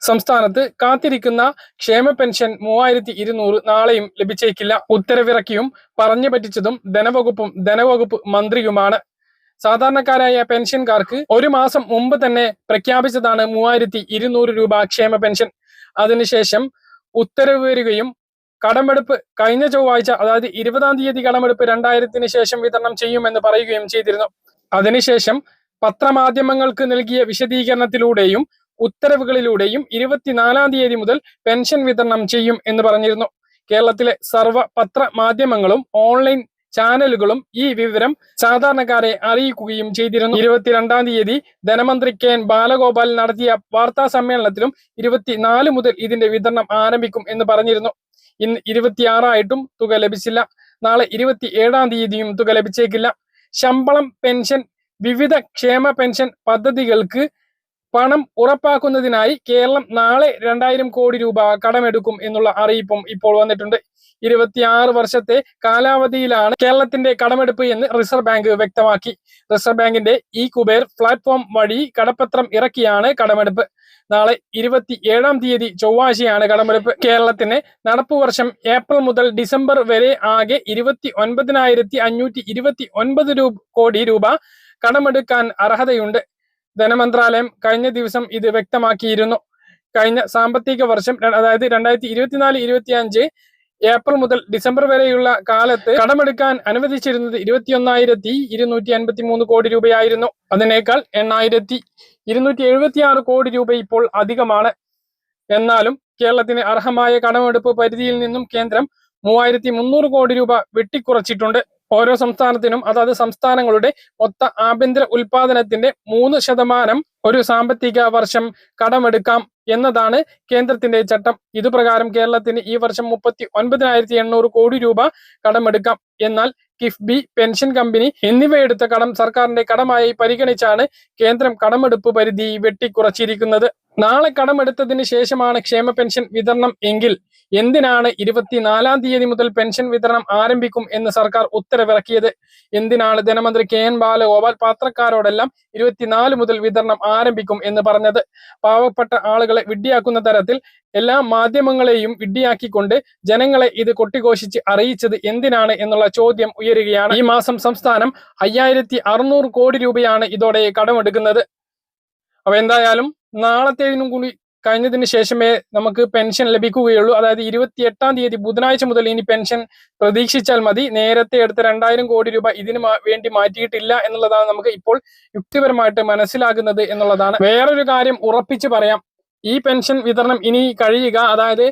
സംസ്ഥാനത്ത് കാത്തിരിക്കുന്ന ക്ഷേമ പെൻഷൻ മൂവായിരത്തി ഇരുന്നൂറ് നാളെയും ലഭിച്ചേക്കില്ല. ഉത്തരവിറക്കിയും പറഞ്ഞു പറ്റിച്ചതും ധനവകുപ്പും ധനവകുപ്പ് മന്ത്രിയുമാണ്. സാധാരണക്കാരായ പെൻഷൻകാർക്ക് ഒരു മാസം മുമ്പ് തന്നെ പ്രഖ്യാപിച്ചതാണ് മൂവായിരത്തി ഇരുന്നൂറ് രൂപ ക്ഷേമ പെൻഷൻ. അതിനുശേഷം ഉത്തരവ് വരികയും കടമെടുപ്പ് കഴിഞ്ഞ ചൊവ്വാഴ്ച അതായത് ഇരുപതാം തീയതി കടമെടുപ്പ് രണ്ടായിരത്തിന് ശേഷം വിതരണം ചെയ്യുമെന്ന് പറയുകയും ചെയ്തിരുന്നു. അതിനുശേഷം പത്രമാധ്യമങ്ങൾക്ക് നൽകിയ വിശദീകരണത്തിലൂടെയും ഉത്തരവുകളിലൂടെയും ഇരുപത്തിനാലാം തീയതി മുതൽ പെൻഷൻ വിതരണം ചെയ്യും എന്ന് പറഞ്ഞിരുന്നു. കേരളത്തിലെ സർവ പത്ര മാധ്യമങ്ങളും ഓൺലൈൻ ചാനലുകളും ഈ വിവരം സാധാരണക്കാരെ അറിയിക്കുകയും ചെയ്തിരുന്നു. ഇരുപത്തിരണ്ടാം തീയതി ധനമന്ത്രി കെ എൻ ബാലഗോപാൽ നടത്തിയ വാർത്താ സമ്മേളനത്തിലും ഇരുപത്തിനാല് മുതൽ ഇതിന്റെ വിതരണം ആരംഭിക്കും എന്ന് പറഞ്ഞിരുന്നു. ഇന്ന് ഇരുപത്തിയാറായിട്ടും തുക ലഭിച്ചില്ല. നാളെ ഇരുപത്തി ഏഴാം തീയതിയും തുക ലഭിച്ചേക്കില്ല. ശമ്പളം പെൻഷൻ വിവിധ ക്ഷേമ പെൻഷൻ പദ്ധതികൾക്ക് പണം ഉറപ്പാക്കുന്നതിനായി കേരളം നാളെ രണ്ടായിരം കോടി രൂപ കടമെടുക്കും എന്നുള്ള അറിയിപ്പും ഇപ്പോൾ വന്നിട്ടുണ്ട്. ഇരുപത്തിയാറ് വർഷത്തെ കാലാവധിയിലാണ് കേരളത്തിന്റെ കടമെടുപ്പ് എന്ന് റിസർവ് ബാങ്ക് വ്യക്തമാക്കി. റിസർവ് ബാങ്കിന്റെ ഈ കുബേർ പ്ലാറ്റ്ഫോം വഴി കടപ്പത്രം ഇറക്കിയാണ് കടമെടുപ്പ്. നാളെ ഇരുപത്തി ഏഴാം തീയതി ചൊവ്വാഴ്ചയാണ് കടമെടുപ്പ്. കേരളത്തിന് നടപ്പു വർഷം ഏപ്രിൽ മുതൽ ഡിസംബർ വരെ ആകെ ഇരുപത്തി ഒൻപതിനായിരത്തി അഞ്ഞൂറ്റി ഇരുപത്തി ഒൻപത് രൂപ കോടി രൂപ കടമെടുക്കാൻ അർഹതയുണ്ട്. ധനമന്ത്രാലയം കഴിഞ്ഞ ദിവസം ഇത് വ്യക്തമാക്കിയിരുന്നു. കഴിഞ്ഞ സാമ്പത്തിക വർഷം അതായത് രണ്ടായിരത്തി ഇരുപത്തിനാല് ഇരുപത്തിയഞ്ച് ഏപ്രിൽ മുതൽ ഡിസംബർ വരെയുള്ള കാലത്ത് കടമെടുക്കാൻ അനുവദിച്ചിരുന്നത് ഇരുപത്തിയൊന്നായിരത്തി ഇരുന്നൂറ്റി അൻപത്തി മൂന്ന് കോടി രൂപയായിരുന്നു. അതിനേക്കാൾ എണ്ണായിരത്തി ഇരുന്നൂറ്റി എഴുപത്തി ആറ് കോടി രൂപ ഇപ്പോൾ അധികമാണ്. എന്നാലും കേരളത്തിന് അർഹമായ കടമെടുപ്പ് പരിധിയിൽ നിന്നും കേന്ദ്രം മൂവായിരത്തി മുന്നൂറ് കോടി രൂപ വെട്ടിക്കുറച്ചിട്ടുണ്ട്. ഓരോ സംസ്ഥാനത്തിനും അതാത് സംസ്ഥാനങ്ങളുടെ മൊത്ത ആഭ്യന്തര ഉൽപാദനത്തിന്റെ മൂന്ന് ശതമാനം ഒരു സാമ്പത്തിക വർഷം കടമെടുക്കാം എന്നതാണ് കേന്ദ്രത്തിന്റെ ചട്ടം. ഇതുപ്രകാരം കേരളത്തിന് ഈ വർഷം മുപ്പത്തി ഒൻപതിനായിരത്തി എണ്ണൂറ് കോടി രൂപ കടമെടുക്കാം. എന്നാൽ കിഫ്ബി പെൻഷൻ കമ്പനി എന്നിവയെടുത്ത കടം സർക്കാരിന്റെ കടമായി പരിഗണിച്ചാണ് കേന്ദ്രം കടമെടുപ്പ് പരിധി വെട്ടിക്കുറച്ചിരിക്കുന്നത്. നാളെ കടമെടുത്തതിന് ശേഷമാണ് ക്ഷേമ പെൻഷൻ വിതരണം എങ്കിൽ എന്തിനാണ് ഇരുപത്തിനാലാം തീയതി മുതൽ പെൻഷൻ വിതരണം ആരംഭിക്കും എന്ന് സർക്കാർ ഉത്തരവിറക്കിയത്? എന്തിനാണ് ധനമന്ത്രി കെ എൻ ബാലഗോപാൽ പത്രക്കാരോടെല്ലാം ഇരുപത്തിനാല് മുതൽ വിതരണം ആരംഭിക്കും എന്ന് പറഞ്ഞത്? പാവപ്പെട്ട ആളുകളെ വിഡ്ഢിയാക്കുന്ന തരത്തിൽ എല്ലാ മാധ്യമങ്ങളെയും വിഡ്ഢിയാക്കിക്കൊണ്ട് ജനങ്ങളെ ഇത് കൊട്ടിഘോഷിച്ച് അറിയിച്ചത് എന്തിനാണ് എന്നുള്ള ചോദ്യം ഉയരുകയാണ്. ഈ മാസം സംസ്ഥാനം അയ്യായിരത്തി കോടി രൂപയാണ് ഇതോടെ കടമെടുക്കുന്നത്. അപ്പൊ എന്തായാലും നാളത്തേതിനും കൂടി കഴിഞ്ഞതിന് ശേഷമേ നമുക്ക് പെൻഷൻ ലഭിക്കുകയുള്ളൂ. അതായത് ഇരുപത്തി എട്ടാം തീയതി ബുധനാഴ്ച മുതൽ ഇനി പെൻഷൻ പ്രതീക്ഷിച്ചാൽ മതി. നേരത്തെ എടുത്ത രണ്ടായിരം കോടി രൂപ ഇതിന് വേണ്ടി മാറ്റിയിട്ടില്ല എന്നുള്ളതാണ് നമുക്ക് ഇപ്പോൾ യുക്തിപരമായിട്ട് മനസ്സിലാകുന്നത് എന്നുള്ളതാണ്. വേറൊരു കാര്യം ഉറപ്പിച്ചു പറയാം. ഈ പെൻഷൻ വിതരണം ഇനി കഴിയുക. അതായത്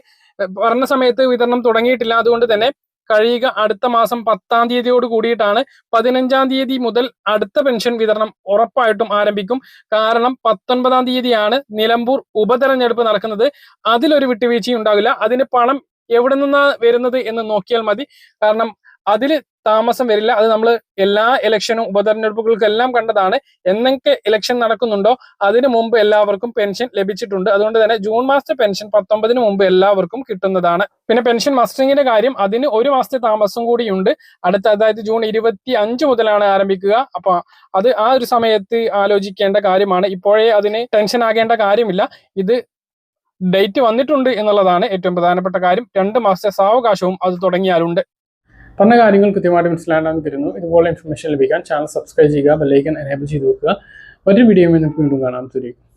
പറഞ്ഞ സമയത്ത് വിതരണം തുടങ്ങിയിട്ടില്ല. അതുകൊണ്ട് തന്നെ കഴിയുക അടുത്ത മാസം പത്താം തീയതിയോട് കൂടിയിട്ടാണ് പതിനഞ്ചാം തീയതി മുതൽ അടുത്ത പെൻഷൻ വിതരണം ഉറപ്പായിട്ടും ആരംഭിക്കും. കാരണം പത്തൊൻപതാം തീയതിയാണ് നിലമ്പൂർ ഉപതെരഞ്ഞെടുപ്പ് നടക്കുന്നത്. അതിലൊരു വിട്ടുവീഴ്ചയും ഉണ്ടാവില്ല അതിന് പണം എവിടെ നിന്നാണ് വരുന്നത് എന്ന് നോക്കിയാൽ മതി. കാരണം അതിൽ താമസം വരില്ല. അത് നമ്മൾ എല്ലാ ഇലക്ഷനും ഉപതെരഞ്ഞെടുപ്പുകൾക്കെല്ലാം കണ്ടതാണ്. എന്നൊക്കെ ഇലക്ഷൻ നടക്കുന്നുണ്ടോ അതിനു മുമ്പ് എല്ലാവർക്കും പെൻഷൻ ലഭിച്ചിട്ടുണ്ട്. അതുകൊണ്ട് തന്നെ ജൂൺ മാസത്തെ പെൻഷൻ പത്തൊമ്പതിന് മുമ്പ് എല്ലാവർക്കും കിട്ടുന്നതാണ്. പിന്നെ പെൻഷൻ മസ്റ്ററിങ്ങിന്റെ കാര്യം അതിന് ഒരു മാസത്തെ താമസം കൂടിയുണ്ട്. അടുത്ത അതായത് ജൂൺ ഇരുപത്തി അഞ്ച് മുതലാണ് ആരംഭിക്കുക. അപ്പൊ അത് ആ ഒരു സമയത്ത് ആലോചിക്കേണ്ട കാര്യമാണ്. ഇപ്പോഴേ അതിന് ടെൻഷൻ ആകേണ്ട കാര്യമില്ല. ഇത് ഡേറ്റ് വന്നിട്ടുണ്ട് എന്നുള്ളതാണ് ഏറ്റവും പ്രധാനപ്പെട്ട കാര്യം. രണ്ട് മാസത്തെ സാവകാശവും അത് തുടങ്ങിയാലുണ്ട്. പറഞ്ഞ കാര്യങ്ങൾ കൃത്യമായിട്ട് മനസ്സിലാക്കാൻ തരുന്നു. ഇതുപോലെ ഇൻഫർമേഷൻ ലഭിക്കാൻ ചാനൽ സബ്സ്ക്രൈബ് ചെയ്യുക ബെല്ലൈക്കൻ എനേബിൾ ചെയ്ത് വെക്കുക. ഒരു വീഡിയോ നമുക്ക് വീണ്ടും കാണാൻ തുരിക്കും